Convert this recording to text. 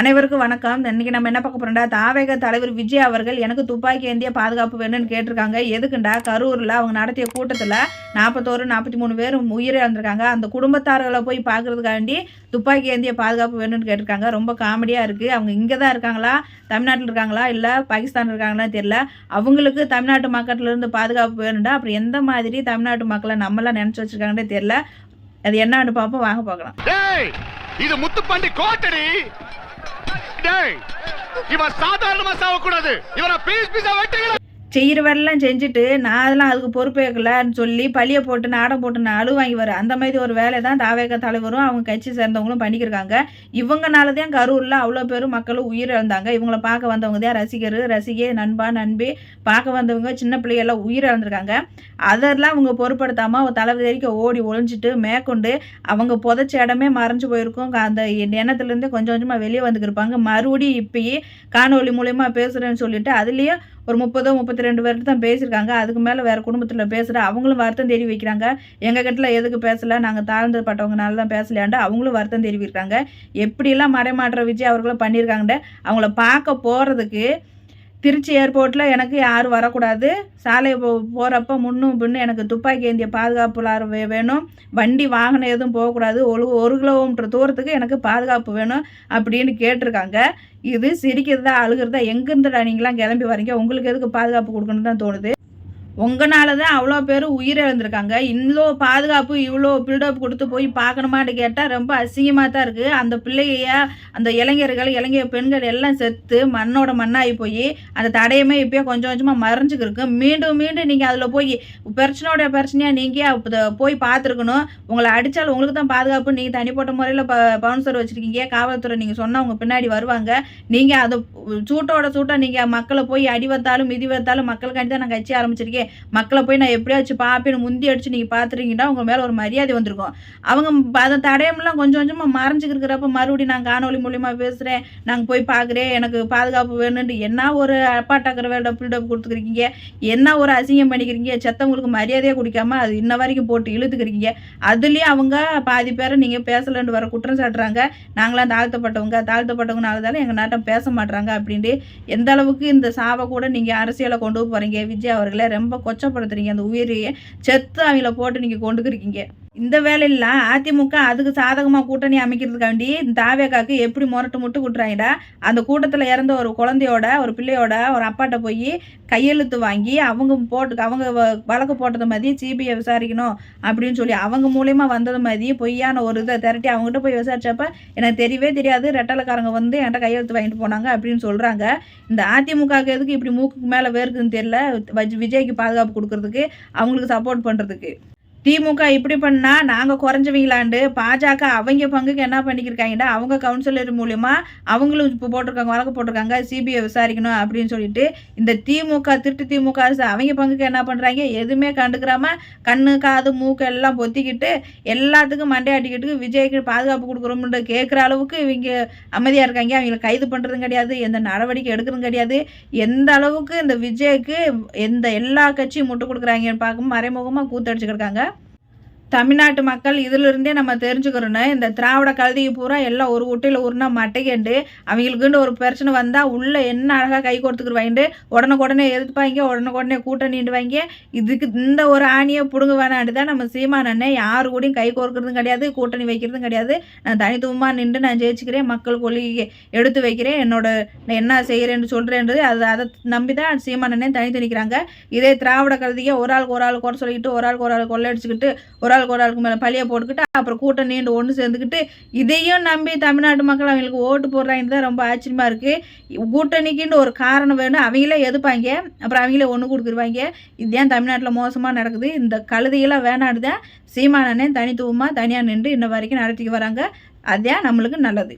அனைவருக்கும் வணக்கம். இன்னைக்கு நம்ம என்ன பார்க்க போறோம்டா? தாவேக தலைவர் விஜய் அவர்கள் எனக்கு துப்பாக்கி ஏந்திய பாதுகாப்பு வேணும்னு கேட்டிருக்காங்க. எதுக்குண்டா? கரூரில் அவங்க நடத்திய கூட்டத்தில் நாற்பத்தோரு நாற்பத்தி மூணு பேர் உயிரிழந்திருக்காங்க. அந்த குடும்பத்தார்களை போய் பார்க்கறதுக்காண்டி துப்பாக்கி ஏந்திய பாதுகாப்பு வேணும்னு கேட்டிருக்காங்க. ரொம்ப காமெடியாக இருக்குது அவங்க இங்கே தான் இருக்காங்களா? தமிழ்நாட்டில் இருக்காங்களா? இல்லை பாகிஸ்தான் இருக்காங்களா தெரியல. அவங்களுக்கு தமிழ்நாட்டு மக்கள்ல இருந்து பாதுகாப்பு வேணும்டா. அப்புறம் எந்த மாதிரி தமிழ்நாட்டு மக்களை நம்மளாம் நினச்சி வச்சிருக்காங்கன்னே தெரியல. அது என்னன்னு பார்ப்போம். வாங்க பார்க்கலாம். இது முத்துப்பாண்டி கோட்டடி. இவன் சாதாரணமா சாவக்கூடாது. இவனை பீஸ் பீஸா வெட்டுங்க செய்கிற வேலைலாம் செஞ்சுட்டு நான் அதெல்லாம் அதுக்கு பொறுப்பேற்கலன்னு சொல்லி பழியை போட்டு நாடம் போட்டு நான் அழு வாங்கி வர அந்த மாதிரி ஒரு வேலை தான் தாவேக தலைவரும் அவங்க கட்சி சேர்ந்தவங்களும் பண்ணிக்கிருக்காங்க. இவங்கனால தான் கரூரில் அவ்வளோ பேரும் மக்களும் உயிரிழந்தாங்க. இவங்கள பார்க்க வந்தவங்க தான் ரசிகர் ரசிகை நண்பா நண்பி பார்க்க வந்தவங்க சின்ன பிள்ளைகள்லாம் உயிரிழந்திருக்காங்க. அதெல்லாம் அவங்க பொருட்படுத்தாமல் அவங்க தலைவரிக்க ஓடி ஒழிஞ்சிட்டு மேற்கொண்டு அவங்க புதைச்ச இடமே மறைஞ்சு போயிருக்கும். அந்த எண்ணத்துலேருந்து கொஞ்சம் கொஞ்சமாக வெளியே வந்துக்கிருப்பாங்க. மறுபடியும் இப்பயே காணொலி மூலயமா பேசுகிறேன்னு சொல்லிட்டு அதுலேயும் ஒரு முப்பதோ முப்பத்தி ரெண்டு பேர்கிட்ட தான் பேசியிருக்காங்க. அதுக்கு மேலே வேறு குடும்பத்தில் பேசுகிற அவங்களும் வருத்தம் தெரிவிக்கிறாங்க எங்கள் கிட்ட எதுக்கு பேசலை? நாங்கள் தாழ்ந்தப்பட்டவங்கனால தான் பேசலையாண்டு அவங்களும் வருத்தம் தெரிவிக்கிறாங்க எப்படிலாம் மறைமாற்ற விஜய் அவர்களும் பண்ணியிருக்காங்கன்னு அவங்கள பார்க்க போகிறதுக்கு திருச்சி ஏர்போர்ட்டில் எனக்கு யாரும் வரக்கூடாது. சாலை போ போகிறப்ப முன்னும் பின்னும் எனக்கு துப்பாக்கி ஏந்திய பாதுகாப்புலார் வே வேணும். வண்டி வாகனம் எதுவும் போகக்கூடாது. ஒரு ஒரு கிலோமீட்டர் தூரத்துக்கு எனக்கு பாதுகாப்பு வேணும் அப்படின்னு கேட்டிருக்காங்க. இது சிரிக்கிறதா அழுகிறதா எங்கேருந்துடா நீங்களாம் கிளம்பி வரீங்க? உங்களுக்கு எதுக்கு பாதுகாப்பு கொடுக்கணும்னு தான் தோணுது. உங்களால தான் அவ்வளோ பேர் உயிரிழந்திருக்காங்க. இவ்வளோ பாதுகாப்பு இவ்வளோ பில்டப் கொடுத்து போய் பார்க்கணுமான்னு கேட்டால் ரொம்ப அசிங்கமாக தான் இருக்குது அந்த பிள்ளைய அந்த இளைஞர்கள் இளைஞர் பெண்கள் எல்லாம் செத்து மண்ணோட மண்ணாகி போய் அந்த தடையுமே இப்போயே கொஞ்சம் கொஞ்சமாக மறைஞ்சிக்கிருக்கு மீண்டும் மீண்டும் நீங்கள் அதில் போய் பிரச்சனையோட பிரச்சனையாக நீங்கள் போய் பார்த்துருக்கணும். உங்களை அடித்தால் உங்களுக்கு தான் பாதுகாப்பு நீங்கள் தனிப்பட்ட முறையில் ப பவுன்சர் வச்சுருக்கீங்க. காவல்துறை நீங்கள் சொன்னால் அவங்க பின்னாடி வருவாங்க. நீங்கள் அதை சூட்டோட சூட்டாக நீங்கள் மக்களை போய் அடி வைத்தாலும் மிதி வைத்தாலும் மக்களுக்காண்டி தான் நான் கட்சி ஆரம்பிச்சிருக்கேன். மக்களை போய் நான் எப்படியாச்சும் பார்ப்பேன்னு முந்தி அடிச்சு நீங்கள் பார்த்துட்டீங்கன்னா உங்கள் மேலே ஒரு மரியாதை வந்திருக்கும். அவங்க அதை தடையம்லாம் கொஞ்சம் கொஞ்சமாக மறைஞ்சிக்கிறப்ப மறுபடியும் நான் காணொலி மூலியமா பேசுகிறேன் நாங்கள் போய் பார்க்குறேன் எனக்கு பாதுகாப்பு வேணும்னு என்ன ஒரு அப்பாட்டாக்கிற வேலை பில்டப் கொடுத்துருக்கீங்க என்ன ஒரு அசிங்கம் பண்ணிக்கிறீங்க? செத்தவங்களுக்கு மரியாதையே குடிக்காம அது இன்ன வரைக்கும் போட்டு இழுத்துக்கிறீங்க? அதுலேயும் அவங்க பாதி பேரை நீங்கள் பேசலன்னு வர குற்றம் சாட்டுறாங்க. நாங்களாம் தாழ்த்தப்பட்டவங்க. தாழ்த்தப்பட்டவங்கனால தானே எங்கள் நாட்டம் பேச மாட்டுறாங்க அப்படின்ட்டு எந்த அளவுக்கு இந்த சாவை கூட நீங்கள் அரசியலை கொண்டு போகிறீங்க விஜய் அவர்களே ரொம்ப கொச்சப்படுத்துறீங்க. அந்த உயிரையே செத்து அவங்கள போட்டு நீங்கள் கொண்டுக்கிறீங்க இந்த வேலையெல்லாம் அதிமுக அதுக்கு சாதகமாக கூட்டணி அமைக்கிறதுக்காண்டி இந்த தாவேக்காக்கு எப்படி முரட்டு முட்டு கூட்டுறாங்கடா? அந்த கூட்டத்தில் இறந்த ஒரு குழந்தையோட ஒரு பிள்ளையோட ஒரு அப்பாட்ட போய் கையெழுத்து வாங்கி அவங்க போட்டு அவங்க வ- வழக்கு போட்டது மாதிரி சிபிஐ விசாரிக்கணும் அப்படின்னு சொல்லி அவங்க மூலயமா வந்தது மாதிரி பொய்யான ஒரு இதை திரட்டி அவங்ககிட்ட போய் விசாரிச்சப்ப எனக்கு தெரியவே தெரியாது ரெட்டலக்காரங்க வந்து என்கிட்ட கையெழுத்து வாங்கிட்டு போனாங்க அப்படின்னு சொல்கிறாங்க இந்த அதிமுகவுக்கு எதுக்கு இப்படி மூக்குக்கு மேலே வேர்க்குன்னு தெரியல வஜ்- விஜய்க்கு பாதுகாப்பு கொடுக்கறதுக்கு அவங்களுக்கு சப்போர்ட் பண்ணுறதுக்கு திமுக இப்படி பண்ணால் நாங்கள் குறைஞ்சவங்களாண்டு. பாஜக அவங்க பங்குக்கு என்ன பண்ணிக்கிருக்காங்கன்னா அவங்க கவுன்சிலர் மூலிமா அவங்களும் இப்போ போட்டிருக்காங்க வழக்கு போட்டிருக்காங்க சிபிஐ விசாரிக்கணும் அப்படின்னு சொல்லிட்டு இந்த திமுக திருட்டு திமுக அரசு அவங்க பங்குக்கு என்ன பண்ணுறாங்க எதுவுமே கண்டுக்கிறாம கண்ணு காது மூக்கு எல்லாம் பொத்திக்கிட்டு எல்லாத்துக்கும் மண்டையாட்டிக்கிட்டு விஜய்க்கு பாதுகாப்பு கொடுக்குறோம்னு கேட்குற அளவுக்கு இவங்க அமைதியாக இருக்காங்க. அவங்கள கைது பண்ணுறதும் கிடையாது எந்த நடவடிக்கை எடுக்கிறதும் கிடையாது. எந்த அளவுக்கு இந்த விஜய்க்கு எந்த எல்லா கட்சியும் முட்டு கொடுக்குறாங்கன்னு பார்க்கும் மறைமுகமாக கூத்தடிச்சுக்கிட்டு இருக்காங்க. தமிழ்நாட்டு மக்கள் இதிலிருந்தே நம்ம தெரிஞ்சுக்கிறோன்னு இந்த திராவிட கழுதியை பூரா எல்லாம் ஒரு ஒட்டையில் உருனா மட்டைக்கண்டு அவங்களுக்குன்னு ஒரு பிரச்சனை வந்தால் உள்ளே என்ன அழகாக கை கொடுத்துக்குருவாங்க உடனுக்குடனே எதிர்ப்பாங்க உடனுக்குடனே கூட்டணிடுவாங்க இதுக்கு இந்த ஒரு ஆணியை பிடுங்க வேணாண்டு தான் நம்ம சீமானண்ணே யாரு கூடயும் கை கோர்க்கறதும் கிடையாது கூட்டணி வைக்கிறதும் கிடையாது. நான் தனித்துவமாக நின்று நான் ஜெயிச்சுக்கிறேன் மக்கள் கொள்கையை எடுத்து வைக்கிறேன் என்னோட நான் என்ன செய்கிறேன்னு சொல்கிறேன்றது அது அதை நம்பி தான் சீமானண்ணே தனித்து நிற்கிறாங்க இதே திராவிட கழுதியை ஒரு ஆளுக்கு ஒரு ஆள் குறை சொல்லிக்கிட்டு ஒரு ஆளுக்கு ஒரு ஆள் கொள்ளையடிச்சுக்கிட்டு ஒரு ஆள் ஆளுக்கு ஒரு ஆளுக்கு மேலே பழியை போட்டுக்கிட்டு அப்புறம் கூட்டம் நீண்டு ஒன்று சேர்ந்துக்கிட்டு இதையும் நம்பி தமிழ்நாட்டு மக்கள் அவங்களுக்கு ஓட்டு போடுறாங்கன்னு தான் ரொம்ப ஆச்சரியமாக இருக்குது கூட்டணிக்குன்னு ஒரு காரணம் வேணும். அவங்களே எதுப்பாங்க அப்புறம் அவங்களே ஒன்று கொடுத்துருவாங்க. இதுதான் தமிழ்நாட்டில் மோசமாக நடக்குது? இந்த கழுதையெல்லாம் வேணாடு தான் சீமானனே தனித்துவமாக தனியாக நின்று இன்ன வரைக்கும் நடத்திக்கு வராங்க. அதுதான் நம்மளுக்கு நல்லது.